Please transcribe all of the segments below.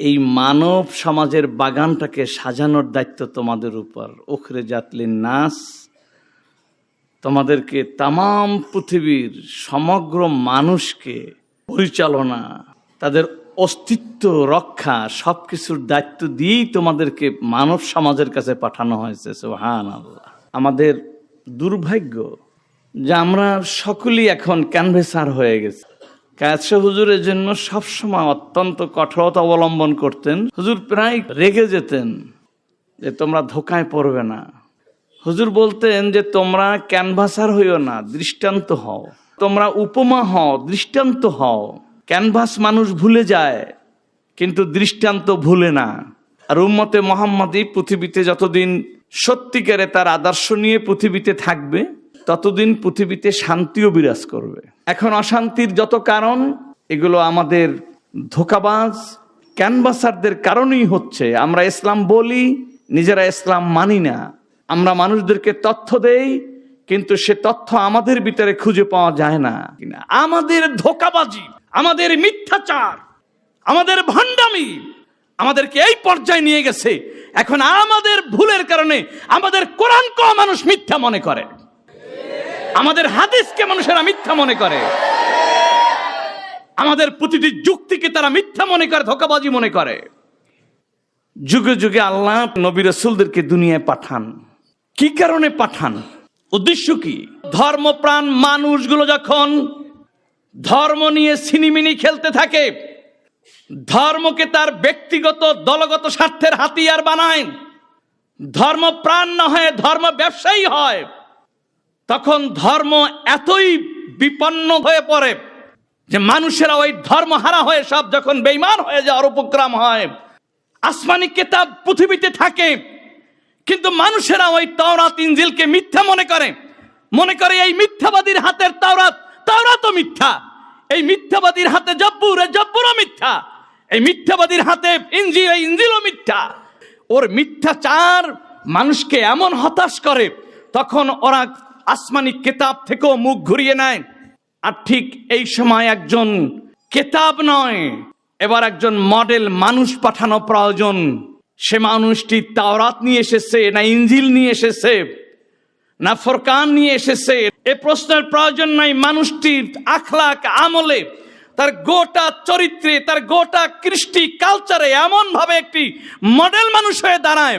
এই মানব সমাজের বাগানটাকে সাজানোর দায়িত্ব তোমাদের উপর। ওখরে জাতলিন নাস, তোমাদেরকে তামাম পৃথিবীর সমগ্র মানুষকে পরিচালনা, তাদের অস্তিত্ব রক্ষা সব কিছুর দায়িত্ব দিয়েই তোমাদেরকে মানব সমাজের কাছে পাঠানো হয়েছে সোহান আল্লাহ আমাদের দুর্ভাগ্য যে আমরা সকলেই এখন ক্যানভেসার হয়ে গেছি। কায়সা হুজুরের জন্য সবসময় অত্যন্ত কঠোরতা অবলম্বন করতেন। হুজুর প্রায় রেগে যেতেন যে তোমরা ধোকায় পড়বে না। হুজুর বলতেন যে তোমরা ক্যানভাসার হইও না, দৃষ্টান্ত হও। তোমরা উপমা হও, দৃষ্টান্ত হও। ক্যানভাস মানুষ ভুলে যায়, কিন্তু দৃষ্টান্ত ভুলে না। আর উম্মতে মোহাম্মদী পৃথিবীতে যতদিন সত্যিকারে তার আদর্শ নিয়ে পৃথিবীতে থাকবে ততদিন পৃথিবীতে শান্তিও বিরাজ করবে। এখন অশান্তির যত কারণ, এগুলো আমাদের ধোকাবাজ, ক্যানভাসারদের কারণেই হচ্ছে। আমরা ইসলাম বলি, নিজেরা ইসলাম মানি না। আমরা মানুষদেরকে তথ্য দেই, কিন্তু সে তথ্য আমাদের ভিতরে খুঁজে পাওয়া যায় না। আমাদের ধোকাবাজি, আমাদের মিথ্যাচার, আমাদের ভণ্ডামি আমাদেরকে এই পর্যায়ে নিয়ে গেছে। এখন আমাদের ভুলের কারণে আমাদের কোরআনকেও মানুষ মিথ্যা মনে করে। আমাদের হাদিসকে মানুষেরা মিথ্যা মনে করে। আমাদের প্রতিটি যুক্তিকে তারা মিথ্যা মনে করে, ধোকাবাজি মনে করে। যুগে যুগে আল্লাহ নবী রসুলদেরকে দুনিয়ায় পাঠান। কি কারণে পাঠান? উদ্দেশ্য কি? ধর্মপ্রাণ মানুষগুলো যখন ধর্ম নিয়ে সিনিমিনি খেলতে থাকে, ধর্মকে তার ব্যক্তিগত, দলগত স্বার্থের হাতিয়ার বানায়। ধর্মপ্রাণ না হয়ে ধর্ম ব্যবসায়ী হয়। তখন ধর্ম এতই বিপন্ন হয়ে পড়ে যে মানুষেরা ওই ধর্ম হারা হয়ে সব যখন বেইমান হয়ে যায় যাওয়ার উপক্রম হয়, আসমানি কেতাব পৃথিবীতে থাকে, কিন্তু মানুষেরা ওই তাওরাত ইঞ্জিলকে মিথ্যা মনে করে। মনে করে এই মিথ্যাবাদীর হাতের তাওরাত, তাওরাতও মিথ্যা। এই মিথ্যাবাদীর হাতে জব্বুর জব্বুরও মিথ্যা। এই মিথ্যাবাদীর হাতে ইঞ্জিল এই ইঞ্জিলও মিথ্যা। ওর মিথ্যাচার মানুষকে এমন হতাশ করে, তখন ওরা আসমানি কেতাব থেকেও মুখ ঘুরিয়ে নেয়। আর ঠিক এই সময় একজন কেতাব নয়, এবার একজন মডেল মানুষ পাঠানো প্রয়োজন। সে মানুষটি তাওরাত নিয়ে এসেছে, না ইঞ্জিল নিয়ে এসেছে, না ফরকান নিয়ে এসেছে। এ প্রশ্নের প্রয়োজন নাই মানুষটির আখলাক আমলে। তার গোটা চরিত্রে, তার গোটা কৃষ্টি কালচারে এমন ভাবে একটি মডেল মানুষ হয়ে দাঁড়ায়।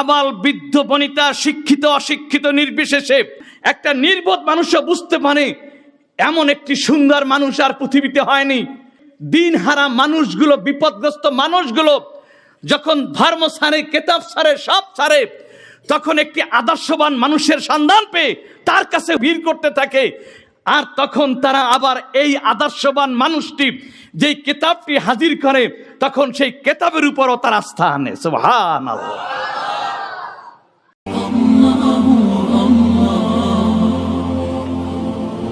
আবাল বৃদ্ধ বনিতা, শিক্ষিত, অশিক্ষিত, নির্বিশেষে একটা নির্বোধ মানুষও বুঝতে পারে, এমন একটি সুন্দর মানুষ আর পৃথিবীতে হয়নি। দিন হারা মানুষগুলো, বিপদগ্রস্ত মানুষগুলো যখন ধর্ম সারে, কেতাব সারে, সব সারে, তখন একটি আদর্শবান মানুষের সন্ধান পেয়ে তার কাছে ভিড় করতে থাকে। আর তখন তারা আবার এই আদর্শবান মানুষটি যেই কেতাবটি হাজির করে, তখন সেই কেতাবের উপরও তার আস্থা আনে। সুবহান